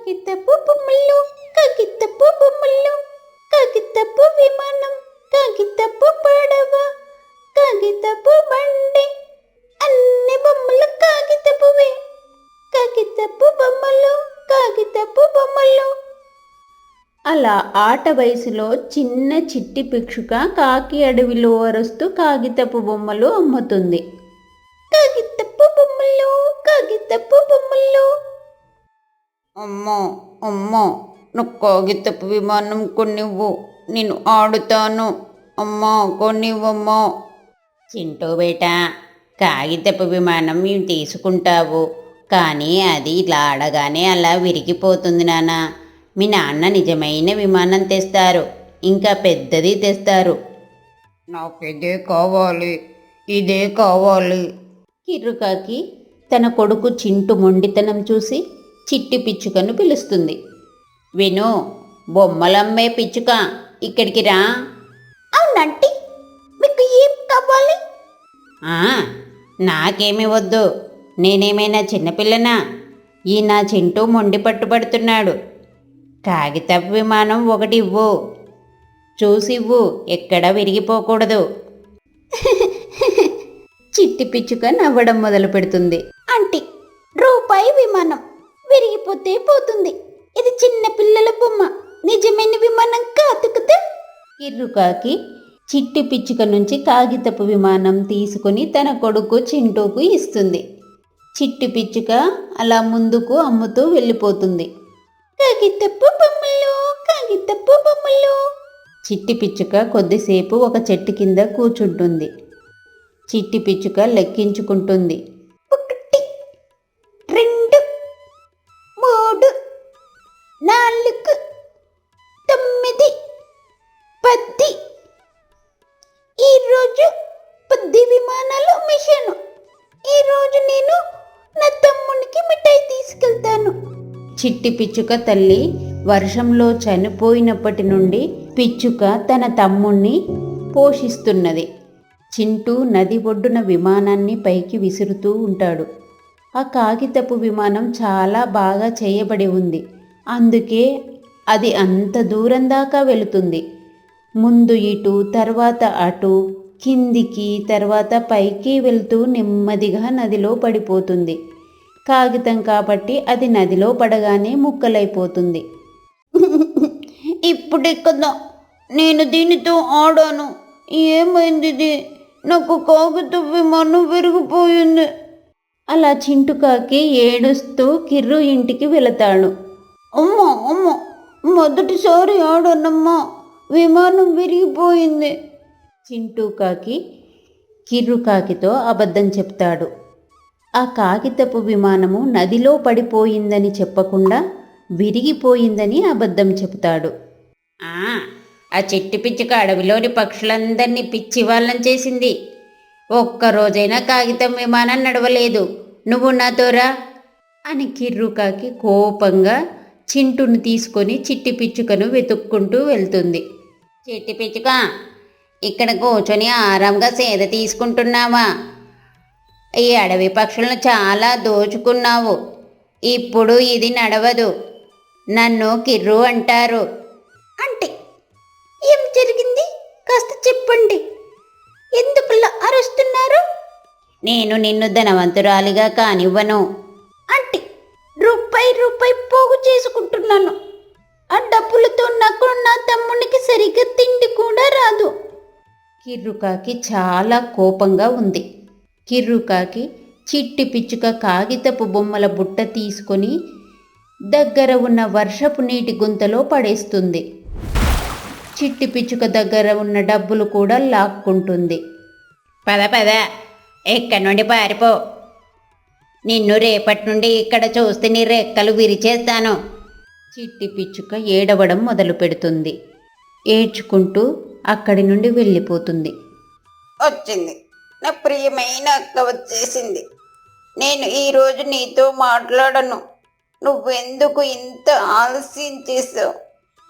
కాగితపు బొమ్మలు కాగితపు బొమ్మలు కాగితపు విమానం కాగితపు పడవ కాగితపు బండి. అన్ని బొమ్మలు కాగితపువే కాగితపు బొమ్మలు కాగితపు బొమ్మలు అలా ఆట వయసులో చిన్న చిట్టి పిక్షుక కాకి అడవిలో అరుస్తూ కాగితపు బొమ్మలు అమ్ముతుంది. కాగితపు బొమ్మలు కాగితపు బొమ్మలు. అమ్మో అమ్మో నువ్వు కాగితపు విమానం కొనివ్వు నేను ఆడుతాను. అమ్మా కొనివ్వమ్మా. చింటూ బేట కాగితపు విమానం మేము తీసుకుంటావు. కానీ అది ఇలా ఆడగానే అలా విరిగిపోతుంది నాన్న మీ నాన్న నిజమైన విమానం తెస్తారు ఇంకా పెద్దది తెస్తారు. నాకు ఇదే కావాలి ఇదే కావాలి. కిర్రుకాకి తన కొడుకు చింటు మొండితనం చూసి చిట్టి పిచ్చుకను పిలుస్తుంది. విను బొమ్మలమ్మే పిచ్చుక ఇక్కడికి రా. అవునంటీ మీకు ఏం కావాలి? నాకేమి వద్దు. నేనేమైనా చిన్నపిల్లనా? ఈ నా చింటూ మొండి పట్టుబడుతున్నాడు. కాగితపు విమానం ఒకటి ఇవ్వు. చూసివ్వు ఎక్కడ విరిగిపోకూడదు. చిట్టి పిచ్చుక నవ్వడం మొదలు పెడుతుంది ఆంటీ రూపాయి విమానం. విరిగిపోతే పోతుంది. ఇది చిన్న పిల్లల బొమ్మ. నిజమైన విమానం కాదు కదా? కిర్రుకాకి చిట్టి పిచ్చుక నుంచి కాగితపు విమానం తీసుకుని తన కొడుకు చింటూకు ఇస్తుంది. చిట్టి పిచ్చుక అలా ముందుకు అమ్ముతూ వెళ్ళిపోతుంది. కాగితపు బొమ్మలు కాగితపు బొమ్మలు. చిట్టి పిచ్చుక కొద్దిసేపు ఒక చెట్టు కింద కూర్చుంటుంది. చిట్టి పిచ్చుక లెక్కించుకుంటుంది. చిట్టి పిచ్చుక తల్లి వర్షంలో చనిపోయినప్పటి నుండి పిచ్చుక తన తమ్ముణ్ణి పోషిస్తున్నది. చింటూ నది ఒడ్డున విమానాన్ని పైకి విసురుతూ ఉంటాడు. ఆ కాగితపు విమానం చాలా బాగా చేయబడి ఉంది. అందుకే అది అంత దూరం దాకా వెళుతుంది. ముందు ఇటు తర్వాత అటు కిందికి తర్వాత పైకి వెళ్తూ నెమ్మదిగా నదిలో పడిపోతుంది. కాగితం కాబట్టి అది నదిలో పడగానే ముక్కలైపోతుంది. ఇప్పుడే కదా నేను దీనితో ఆడాను. ఏమైంది నాకు కాగితపు విమానం విరిగిపోయింది. అలా చింటుకాకి ఏడుస్తూ కిర్రు ఇంటికి వెళతాడు. అమ్మా అమ్మ మొదటిసారి ఆడానమ్మా. విమానం విరిగిపోయింది. చింటూ కాకి కిర్రు కాకితో అబద్ధం చెప్తాడు. ఆ కాగితపు విమానము నదిలో పడిపోయిందని చెప్పకుండా విరిగిపోయిందని అబద్ధం చెప్తాడు ఆ చిట్టి చెట్టు పిచ్చుక అడవిలోని పక్షులందరినీ పిచ్చి వాళ్ళని చేసింది ఒక్కరోజైనా కాగితం విమానం నడవలేదు. నువ్వు నాతోరా అని కిర్రుకాకి కోపంగా చింటును తీసుకొని చిట్టి పిచ్చుకను వెతుక్కుంటూ వెళ్తుంది. చిట్టి పిచ్చుక ఇక్కడ కూర్చొని ఆరాంగా సేద తీసుకుంటున్నావా? ఈ అడవి పక్షులను చాలా దోచుకున్నావు. ఇప్పుడు ఇది నడవదు. నన్ను కిర్రు అంటారు. అంటే ఏం జరిగింది? కాస్త చెప్పండి. ఎందుకులా అరుస్తున్నారు? నేను నిన్ను ధనవంతురాలిగా కానివ్వను. అంటే రూపాయి రూపాయి పోగు చేసుకుంటున్నాను. ఆ డబ్బులతో నాకు నా తమ్మునికి సరిగ్గా తిండి కూడా రాదు. కిర్రుకాకి చాలా కోపంగా ఉంది. కిర్రుకాకి చిట్టి పిచ్చుక కాగితపు బొమ్మల బుట్ట తీసుకొని దగ్గర ఉన్న వర్షపు నీటి గుంతలో పడేస్తుంది. చిట్టి పిచ్చుక దగ్గర ఉన్న డబ్బులు కూడా లాక్కుంటుంది. పద పద. ఎక్కడి నుండి పారిపో. నిన్ను రేపటి నుండి ఇక్కడ చూస్తే నీ రెక్కలు విరిచేస్తాను. చిట్టి పిచ్చుక ఏడవడం మొదలు పెడుతుంది. ఏడ్చుకుంటూ అక్కడి నుండి వెళ్ళిపోతుంది. వచ్చింది. నా ప్రియమైన అక్క వచ్చేసింది. నేను ఈరోజు నీతో మాట్లాడను. నువ్వెందుకు ఇంత ఆలస్యం చేసావు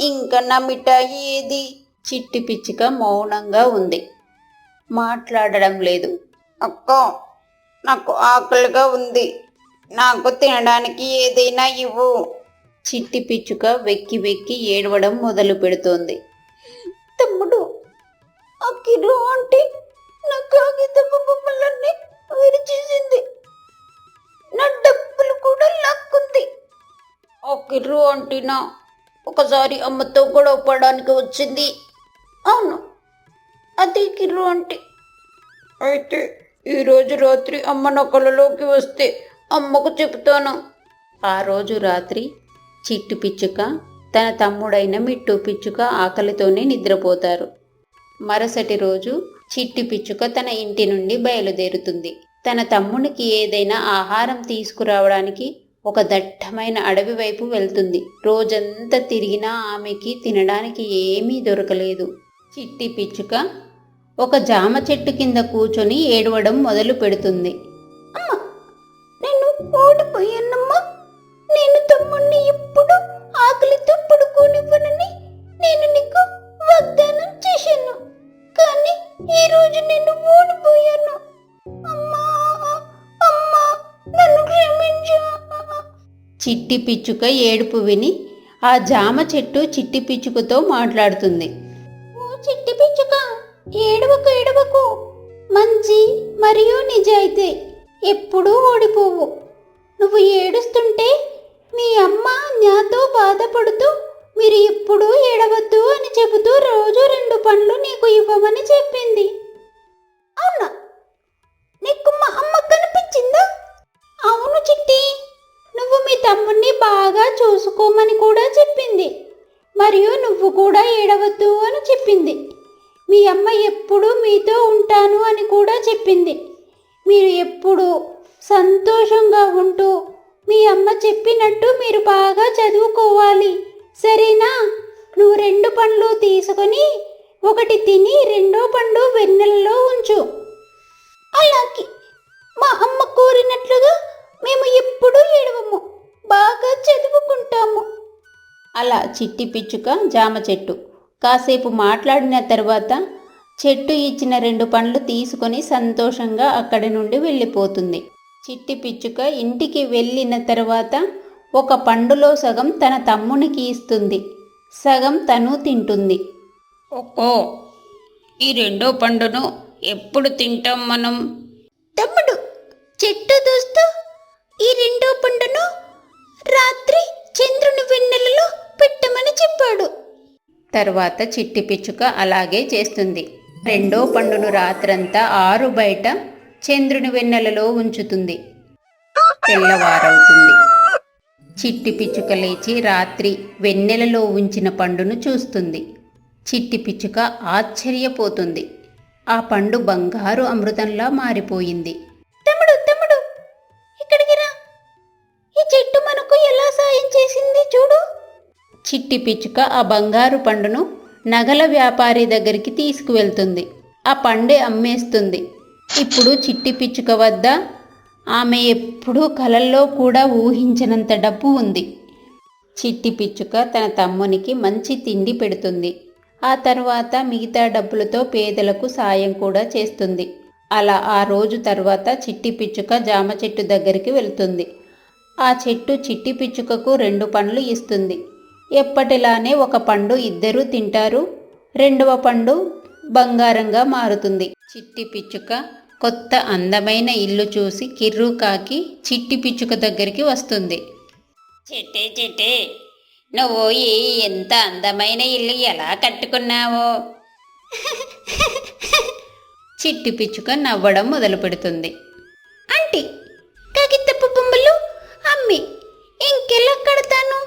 ఇంకా నా మిఠాయి ఏది? చిట్టి పిచ్చుక మౌనంగా ఉంది. మాట్లాడడం లేదు. అక్క నాకు ఆకలిగా ఉంది. నాకు తినడానికి ఏదైనా ఇవ్వు. చిట్టి పిచ్చుక వెక్కి వెక్కి ఏడవడం మొదలు పెడుతోంది తమ్ముడు ఆ కిరు అంటే నా కాగితపు బొమ్మలన్నీ విరిచేసింది. నా డబ్బులు కూడా లాక్కుంది. ఆ కిర్రు అంటినా ఒకసారి అమ్మతో గొడవ పడడానికి వచ్చింది. అవును అదే కిర్రు అంటే అయితే ఈరోజు రాత్రి అమ్మ నా కళలోకి వస్తే అమ్మకు చెబుతాను. ఆ రోజు రాత్రి చిట్టు పిచ్చుక తన తమ్ముడైన మిట్టు పిచ్చుక ఆకలితోనే నిద్రపోతారు. మరుసటి రోజు చిట్టి పిచ్చుక తన ఇంటి నుండి బయలుదేరుతుంది. తన తమ్మునికి ఏదైనా ఆహారం తీసుకురావడానికి ఒక దట్టమైన అడవి వైపు వెళ్తుంది. రోజంతా తిరిగినా ఆమెకి తినడానికి ఏమీ దొరకలేదు. చిట్టి పిచ్చుక ఒక జామ చెట్టు కింద కూర్చొని ఏడవడం మొదలు పెడుతుంది. అమ్మా నేను ఓడిపోయానమ్మా. నేను తమ్ముణ్ణి ఎప్పుడు ఆకలితో నేను ఓడిపోయాను అమ్మా అమ్మా నన్ను క్షమించు. చిట్టి పిచ్చుక ఏడుపు విని ఆ జామ చెట్టు చిట్టి పిచ్చుకతో మాట్లాడుతుంది. ఓ చిట్టి పిచ్చుక ఏడవకు ఏడవకు. మంచి మరియు నిజాయితీ ఎప్పుడూ ఓడిపోవు. నువ్వు ఏడుస్తుంటే మీ అమ్మ నాతో బాధపడుతూ మీరు ఎప్పుడూ ఏడవద్దు అని చెబుతూ రోజు రెండు పండ్లు నీకు ఇవ్వమని చెప్పింది. చూసుకోమని కూడా చెప్పింది. మరియు నువ్వు కూడా ఏడవద్దు అని చెప్పింది. మీ అమ్మ ఎప్పుడూ మీతో ఉంటాను అని కూడా చెప్పింది. మీరు ఎప్పుడు సంతోషంగా ఉంటూ మీ అమ్మ చెప్పినట్టు మీరు బాగా చదువుకోవాలి. సరేనా? నువ్వు రెండు పండ్లు తీసుకొని ఒకటి తిని రెండో పండు వెన్నెలలో ఉంచు. చదువుకుంటాము అలా చిట్టి పిచ్చుక జామ చెట్టు. కాసేపు మాట్లాడిన తర్వాత చెట్టు ఇచ్చిన రెండు పండ్లు తీసుకొని సంతోషంగా అక్కడి నుండి వెళ్ళిపోతుంది. చిట్టి పిచ్చుక ఇంటికి వెళ్ళిన తర్వాత ఒక పండులో సగం తన తమ్మునికి ఇస్తుంది. సగం తను తింటుంది. ఓ ఈ రెండో పండును ఎప్పుడు తింటాం మనం? తమ్ముడు చెట్టు దోస్తూ ఈ రెండో పండును రాత్రి తర్వాత చిట్టి పిచ్చుక అలాగే చేస్తుంది. రెండో పండును రాత్రంతా ఆరు బయట చంద్రుని వెన్నెలలో ఉంచుతుంది. తెల్లవారవుతుంది. చిట్టి పిచ్చుక లేచి రాత్రి వెన్నెలలో ఉంచిన పండును చూస్తుంది. చిట్టి పిచ్చుక ఆశ్చర్యపోతుంది. ఆ పండు బంగారు అమృతంలా మారిపోయింది. చిట్టి పిచ్చుక ఆ బంగారు పండును నగల వ్యాపారి దగ్గరికి తీసుకువెళ్తుంది. ఆ పండే అమ్మేస్తుంది. ఇప్పుడు చిట్టి పిచ్చుక వద్ద ఆమె ఎప్పుడూ కలల్లో కూడా ఊహించినంత డబ్బు ఉంది. చిట్టి పిచ్చుక తన తమ్మునికి మంచి తిండి పెడుతుంది. ఆ తర్వాత మిగతా డబ్బులతో పేదలకు సాయం కూడా చేస్తుంది. అలా ఆ రోజు తర్వాత చిట్టి పిచ్చుక జామ చెట్టు దగ్గరికి వెళ్తుంది. ఆ చెట్టు చిట్టి పిచ్చుకకు రెండు పండ్లు ఇస్తుంది. ఎప్పటిలానే ఒక పండు ఇద్దరూ తింటారు. రెండవ పండు బంగారంగా మారుతుంది. చిట్టి పిచ్చుక కొత్త అందమైన ఇల్లు చూసి కిర్రు కాకి చిట్టి పిచ్చుక దగ్గరికి వస్తుంది. చిట్టి చిట్టి నువ్వు ఈ ఎంత అందమైన ఇల్లు ఎలా కట్టుకున్నావో? చిట్టి పిచ్చుక నవ్వడం మొదలు పెడుతుంది ఆంటీ కాగితపు బొమ్మలు? అమ్మి ఇంకెలా కడతాను?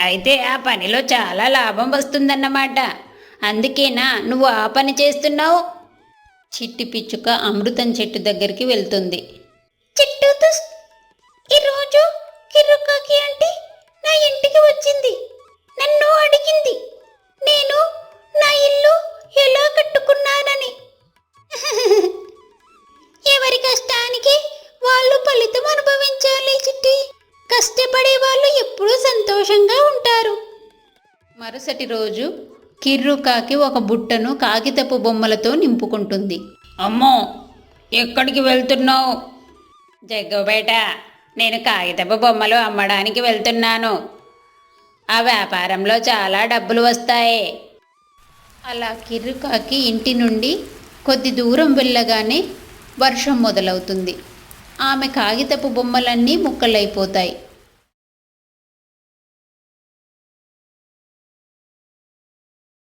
అయితే ఆ పనిలో చాలా లాభం వస్తుందన్నమాట. అందుకేనా నువ్వు ఆ పని చేస్తున్నావు? చిట్టి పిచ్చుక అమృతం చెట్టు దగ్గరికి వెళ్తుంది. చెట్టు సంతోషంగా ఉంటారు. మరుసటి రోజు కిర్రు కాకి ఒక బుట్టను కాగితపు బొమ్మలతో నింపుకుంటుంది. అమ్మో ఎక్కడికి వెళ్తున్నావు? జగ్గబేట నేను కాగితపు బొమ్మలు అమ్మడానికి వెళ్తున్నాను. ఆ వ్యాపారంలో చాలా డబ్బులు వస్తాయి. అలా కిర్రుకాకి ఇంటి నుండి కొద్ది దూరం వెళ్ళగానే వర్షం మొదలవుతుంది. ఆమె కాగితపు బొమ్మలన్నీ ముక్కలైపోతాయి.